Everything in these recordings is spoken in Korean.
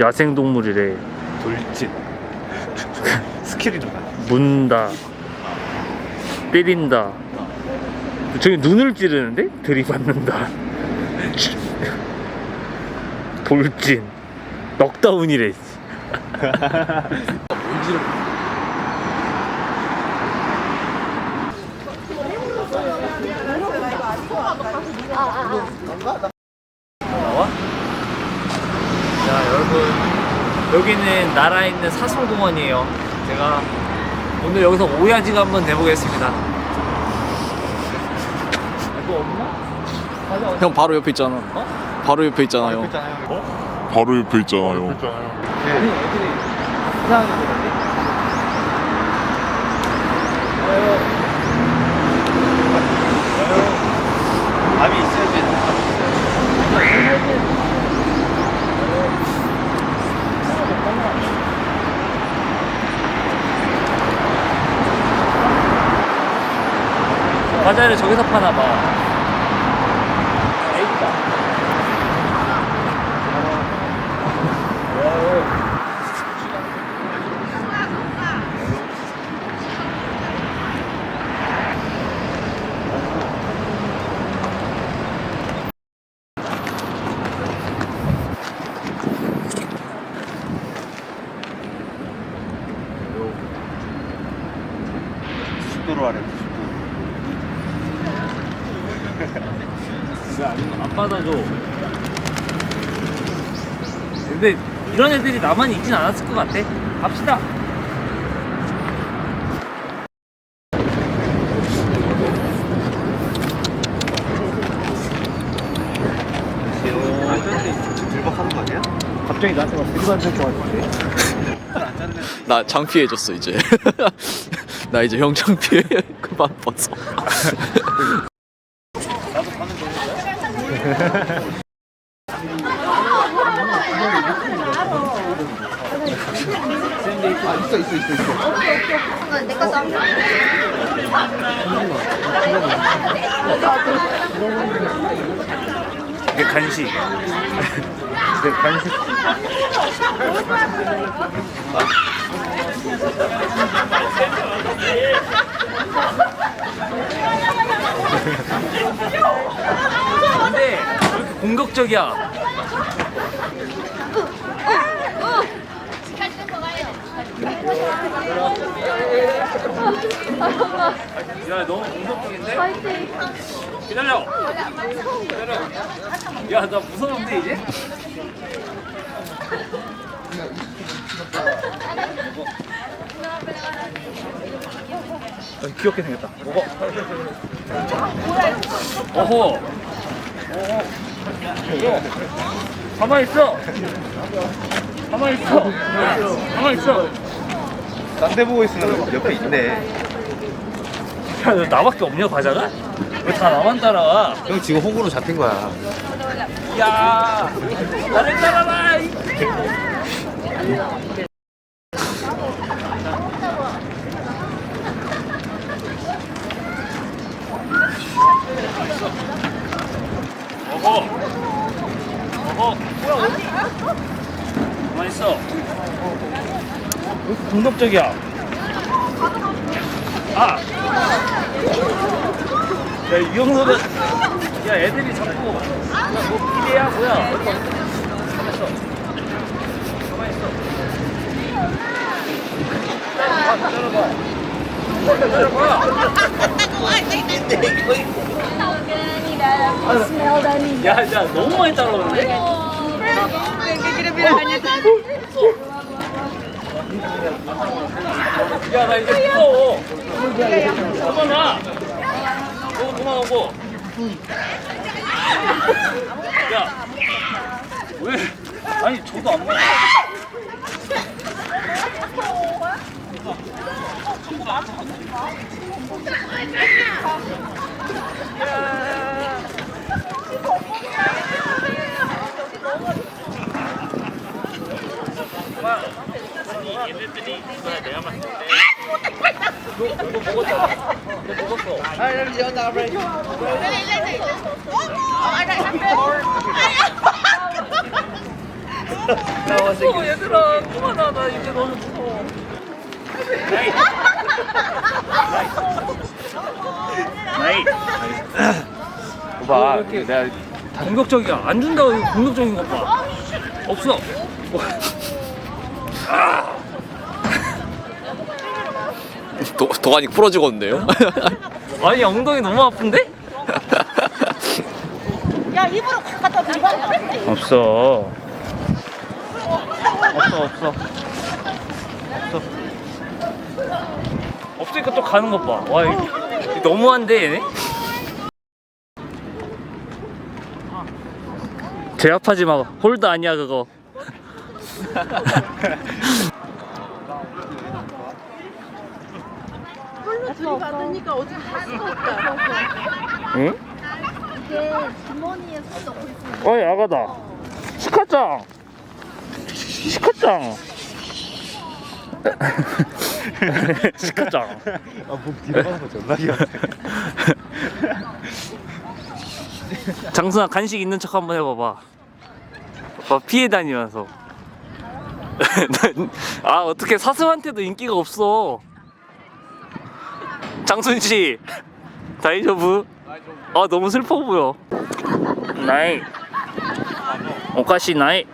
야생동물이래. 돌진. 스킬이 좀 많아. 문다. 때린다. 저기 눈을 찌르는데? 들이받는다. 돌진. 넉다운이래. 나와? 자 여러분 여기는 나라에 있는 사슴공원이에요 제가 오늘 여기서 오야지가 한번 내보겠습니다 뭐 없나? 형 바로 옆에 있잖아. 어? 바로 옆에 있잖아요. 있잖아요. 바로 옆에 있잖아요. 아니 애들이 이상하게 보는데? 와요 와요 밥이 있어야지. 과자를 저기서 파나봐 에이다 숙도로 하래. 안 받아줘. 근데 이런 애들이 나만 있진 않았을 것 같아. 갑시다. 들박하는 거 아니야? 갑자기 나한테 막 들이받는 것 같은데. 나 창피해졌어 이제. 나 이제 형 창피해. 그만 벗어. 내 간식. 내 간식. 근데 왜 이렇게 공격적이야? 야 너무 공격적인데? 기다려. 기다려. 야 나 무서운데 이제? 어, 귀엽게 생겼다. 먹어. 어허. 어허. 가만 있어. 가만 있어. 가만 있어. 딴 데 보고 있으면 옆에 있네. 야, 너 나밖에 없냐 과자가? 왜 다 나만 따라와? 형 지금 호구로 잡힌 거야. 야, 나를 따라와. 이. 어허, 어허, 뭐야 어디? 가만 있어. 공격적이야? 아, 야, 이 정도면, 야, 애들이 자꾸, 야, 뭐, 기대야, 뭐야. 가만 있어. 가만 있어. 아, 기다려봐. 기다려봐. 야, 야, 너무 많이 따라오는데? 야, 나 이제 무서워. 어머나. 너 그만 오고. 야, 왜? 아니, 저도 안 먹어. 얘네들이 내가 봤을 때. 너 먹었잖아. 너 먹었어. 무서워 얘들아 그만하 나 이제 너무 무서워. 봐, 이렇게 내가 공격적이야. 안 준다고 이거 공격적인 것 봐. 없어. 도, 도가니 풀어 죽었는데요? 아니 엉덩이 너무 아픈데? 야 입으로 확 갖다 들어가 없어. 없어 없어. 없어. 없으니까 또 가는 것 봐. 와 이거 너무한데 얘네? 제압하지 마. 홀드 아니야 그거. 홀로 들이받으니까 어디 갈 수가 없다 응? 이게 주머니에 손 넣고 있으면 어이 아가다. 시카짱. 시카짱. 시카짱. 아 목 뒤로 가는 거 존나 귀여워. 장순아 간식 있는 척 한번 해봐봐. 봐 피해 다니면서. 아 어떻게 사슴한테도 인기가 없어. 장순 씨, 다이저브. 아 너무 슬퍼 보여. 나이. 오카시 나이.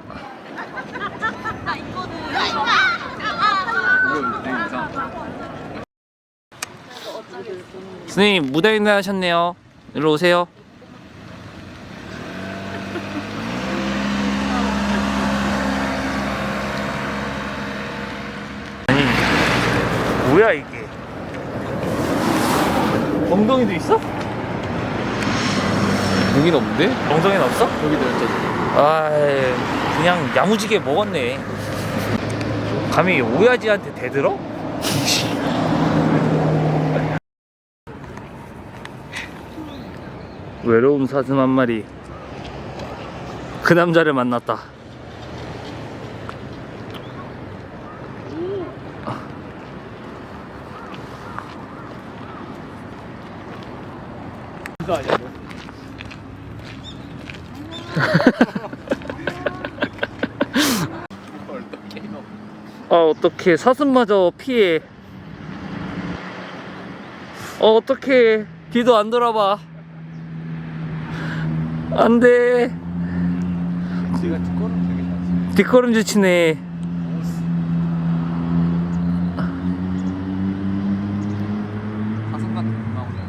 선생님 무대 인사 하셨네요. 일로 오세요. 아니 뭐야 이게 엉덩이도 있어? 여긴 없는데? 엉덩이는 없어? 여기도 완전 아 그냥 야무지게 먹었네 감히 오야지한테 대들어? 외로움 사슴 한 마리 그 남자를 만났다 아 어떡해. 사슴마저 피해. 어 어떡해. 뒤도 안 돌아봐. 안돼. 뒷걸음 되게 잘 뒷걸음질 치네 사슴 같은 거 나오냐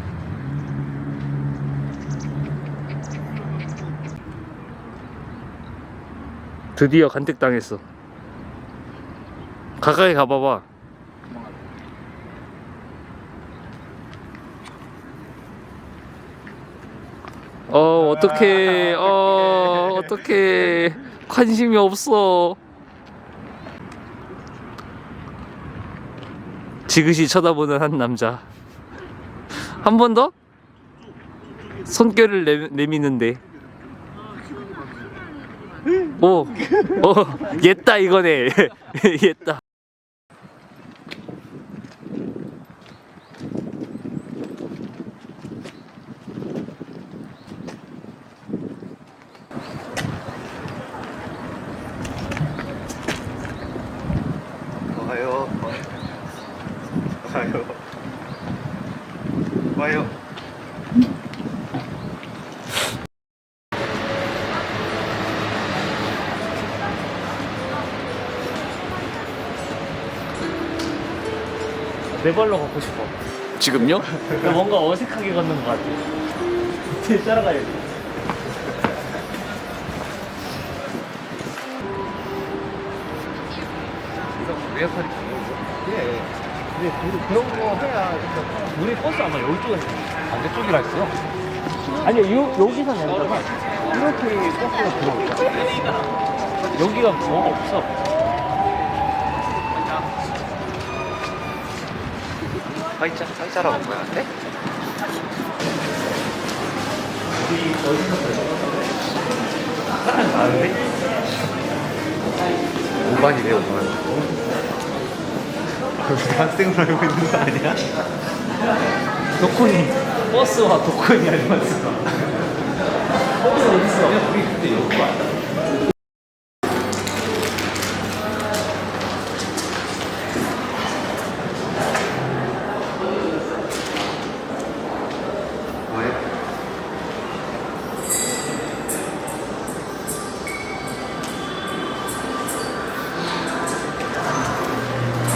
드디어 간택당했어. 가까이 가봐봐. 어 어떡해. 어 어떡해. 관심이 없어. 지그시 쳐다보는 한 남자. 한 번 더? 손결을 내, 내미는데 오, 오, 옛다 이거네. 옛다. 와요. 와요. 와요. 내 발로 걷고 싶어. 지금요? 뭔가 어색하게 걷는 것 같아. 뒤에 따라가야지. 리허설이 예. 근데 그- 그런 거 해야 우리 버스 아마 여기 쪽에서. 반대쪽이라 했어. 아니요, 요, 여기서 내다가 이렇게 버스가 들어올 거야. 여기가 뭐가 없어. 화이자, 화이자라고 보였는데? 아닌데? 오반이네, 오반. 학생으로 알고 있는 거 아니야? 도코니. 버스와 도코니 알맞어 버스 어딨어? 우리 그때